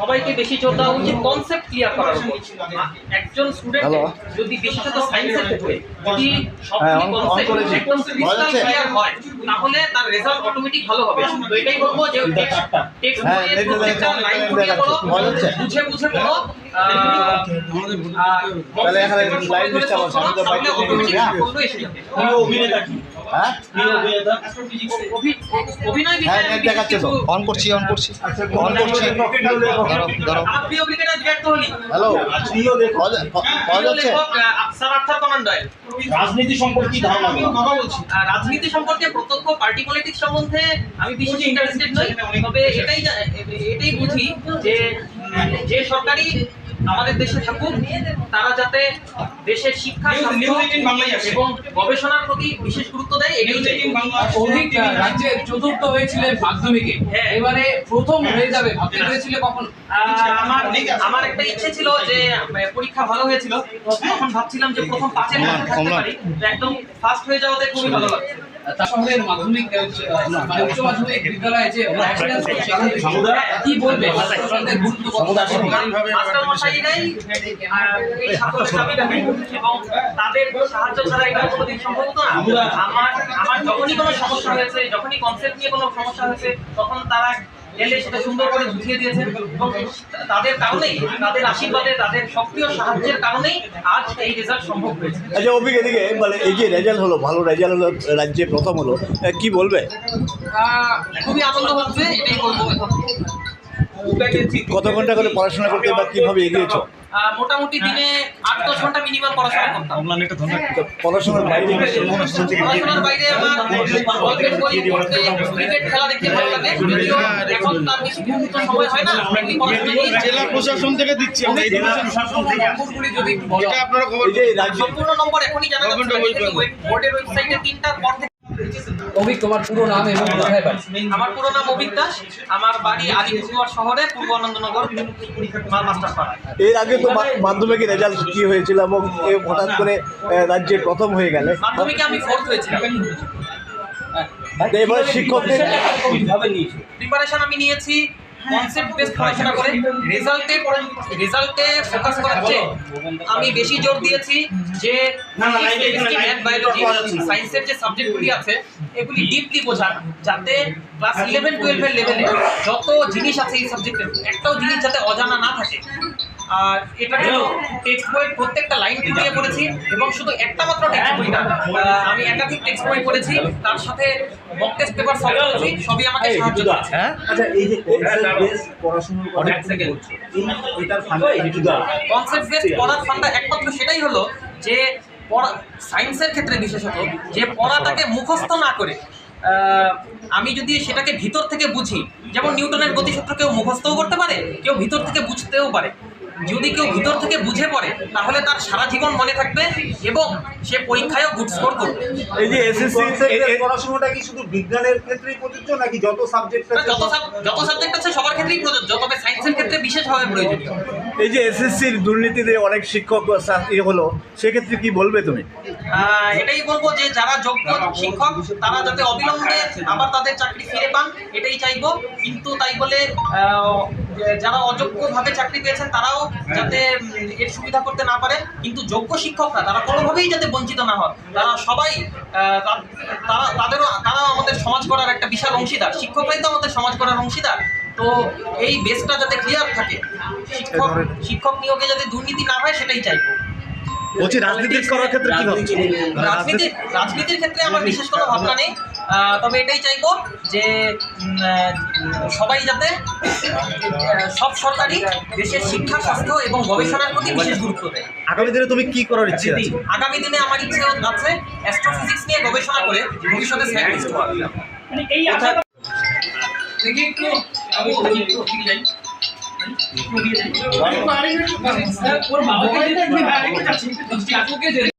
সবাইকে বেশি জোর দেওয়া উচিত কনসেপ্ট ক্লিয়ার করার উপর। একজন স্টুডেন্ট যদি বিশেষত সায়েন্সের ক্ষেত্রে যদি হ্যাঁ, সবগুলি on কনসেপ্ট। একদম ক্লিয়ার হয় তাহলে তার রেজাল্ট অটোমেটিক ভালো হবে। তো এটাই বলব যে টেক্সট টেক্সট হ্যাঁ, বইয়ের প্রত্যেকটা লাইন দেখতে পড়ো বুঝে বুঝে পড়ো তাহলে এখানে লাইন সব হচ্ছে, আমি তো বাইরে থেকে automatic নিচ্ছি, হ্যাঁ? হ্যাঁ নেট দেখাচ্ছে তো। অন করছি অন করছি। অন করছি। ধরো ধরো। হ্যালো পাওয়া যাচ্ছে? রাজনীতি সম্পর্কে ধারণা? রাজনীতি সম্পর্কে প্রত্যক্ষ পার্টি পলিটিক্স সম্বন্ধে আমি বিশেষ ইন্টারেস্টেড নই। তবে এটাই এটাই বুঝি যে যে সরকারি আমাদের দেশে থাকুক তারা যাতে দেশের শিক্ষা News- স্বাস্থ্য News 18 বাংলায় আসে। এবং গবেষণার প্রতি বিশেষ গুরুত্ব দেয় এটাই অধিক রাজ্যে চতুর্থ হয়েছিলেন মাধ্যমিকে। হ্যাঁ। এবারে প্রথম হয়ে যাবে। পেরেছিল কখন? আমার আমার একটা ইচ্ছে ছিল যে পরীক্ষা ভালো হয়েছিল। তখন ভাবছিলাম যে প্রথম পাঁচের মধ্যে থাকতে পারি। একদম ফার্স্ট হয়ে যাওয়াতে খুবই ভালো লাগছে। তার সঙ্গে মাধ্যমিক মানে উচ্চ মাধ্যমিক বিদ্যালয়ে যে কি বলবে? ছাত্রছাত্রীদের গুরুত্ব কত? মাস্টার মশাইরাই আহ, এই সাফল্যের চাবিকাঠি এবং তাদের সাহায্য ছাড়া এটা কোনোদিন সম্ভব না। আমার আমার যখনই কোনো সমস্যা হয়েছে যখনই কনসেপ্ট নিয়ে কোনো সমস্যা হয়েছে তখন তারা এলে সেটা সুন্দর করে বুঝিয়ে দিয়েছেন এবং তাদের কারণেই তাদের আশীর্বাদে তাদের সক্রিয় সাহায্যের কারণেই আজ এই রেজাল্ট সম্ভব হয়েছে। আচ্ছা অভিক এদিকে মানে এই যে রেজাল্ট হলো ভালো রেজাল্ট হলো রাজ্যে প্রথম হলো এ, কি বলবে? খুবই আনন্দ হচ্ছে এটাই বলব। কত ঘণ্টা করে পড়াশোনা করতে বা কীভাবে এগিয়েছো আহ, মোটামুটি দিনে আট দশ ঘণ্টা মিনিমাম পড়াশোনা করতাম। পড়াশোনার বাইরে পড়াশোনার বাইরে আমার গল্পের বই পড়তে ক্রিকেট খেলা দেখতে ভালো লাগে। এখন তার বেশি সময় হয় না এমনি পড়াশোনা নিয়ে জেলা প্রশাসন থেকে দিচ্ছি আমরা এই নম্বরগুলি যদি আপনারা খবর সম্পূর্ণ নম্বর এখনই জানা যাচ্ছে বোর্ডের ওয়েবসাইটে তিনটার পর থেকে অভিক তোমার পুরো নাম এবং কোথায় বাড়ি? আমার পুরো নাম অভিক দাস। আমার বাড়ি আলিপুরদুয়ার শহরে পূর্ব আনন্দনগর এর আগে তো মাধ্যমিকের রেজাল্ট কি হয়েছিল এবং হঠাৎ করে রাজ্যে প্রথম হয়ে গেলে? মাধ্যমিকে আমি ফোর্থ হয়েছিলাম। এবার শিক্ষকদের প্রিপারেশন আমি নিয়েছি। কনসেপ্ট বেস পড়াশোনা করে রেজাল্টে রেজাল্টে ফোকাস করার চেয়ে আমি বেশি জোর দিয়েছি যে বায়োলজি সায়েন্সের যে সাবজেক্টগুলি আছে এগুলি ডিপলি বোঝার যাতে ক্লাস ইলেভেন টুয়েলভের লেভেলে যত জিনিস আছে এই সাবজেক্টের একটাও জিনিস যাতে অজানা না থাকে আর এটার জন্য টেক্সট বইয়ের প্রত্যেকটা লাইন খুঁটিয়ে পড়েছি এবং শুধু একটা মাত্র টেক্সট বই না আমি একাধিক টেক্সট বই পড়েছি তার সাথে মক টেস্ট পেপার সলভ করেছি সবই আমাকে সাহায্য করেছে। হ্যাঁ? আচ্ছা এই যে কনসেপ্ট বেস পড়াশোনার কথা তুমি এটার ফান্ডা একটু কনসেপ্ট বেসড পড়ার ফান্ডা একমাত্র সেটাই হলো যে পড়া সায়েন্সের ক্ষেত্রে বিশেষত যে পড়াটাকে মুখস্থ না করে আমি যদি সেটাকে ভিতর থেকে বুঝি যেমন নিউটনের গতিসূত্র কেউ মুখস্থও করতে পারে কেউ ভিতর থেকে বুঝতেও পারে যদি কেউ ভিতর থেকে বুঝে পড়ে তাহলে তার সারা জীবন মনে থাকবে এবং সে পরীক্ষায়ও গুড স্কোর করবে। এই যে এসএসসি পড়াশোনাটা কি শুধু বিজ্ঞানের ক্ষেত্রেই প্রযোজ্য নাকি যত সাবজেক্ট যত যত সাবজেক্ট আছে সবার ক্ষেত্রেই প্রযোজ্য তবে সায়েন্সের ক্ষেত্রে বিশেষভাবে প্রয়োজনীয়। এই যে এসএসসির দুর্নীতিতে অনেক শিক্ষক ইয়ে হলো সেক্ষেত্রে কি বলবে তুমি? এটাই বলব যে যারা যোগ্য শিক্ষক তারা যাতে অবিলম্বে আবার তাদের চাকরি ফিরে পান এটাই চাইব। কিন্তু তাই বলে যারা অযোগ্যভাবে চাকরি পেয়েছেন তারাও যাতে উম, এর সুবিধা করতে না পারে। কিন্তু যোগ্য শিক্ষকরা তারা কোনোভাবেই যাতে বঞ্চিত না হয় তারা সবাই তারা তাদেরও তারাও আমাদের সমাজ করার একটা বিশাল অংশীদার। শিক্ষকরাই তো আমাদের সমাজ করার অংশীদার। তো এই বেসটা যাতে ক্লিয়ার থাকে শিক্ষক শিক্ষক নিয়োগে যাতে দুর্নীতি না হয় সেটাই চাইব। বলছি রাজনীতি করার ক্ষেত্রে কি রাজনীতি রাজনীতির ক্ষেত্রে আমার বিশেষ কোনো ভাবনা নেই। তবে এটাই চাইব যে সবাই যাতে সব সরকারি দেশের শিক্ষা স্বাস্থ্য এবং গবেষণার প্রতি বিশেষ গুরুত্ব দেয়। আগামী দিনে তুমি কি করার ইচ্ছে আগামী দিনে আমার ইচ্ছে আছে অ্যাস্ট্রোফিজিক্স নিয়ে গবেষণা করে ভবিষ্যতে সায়েন্টিস্ট হওয়ার। দেখি একটু আমি একটু ওদিকে যাই। ওর বাবাকে যে-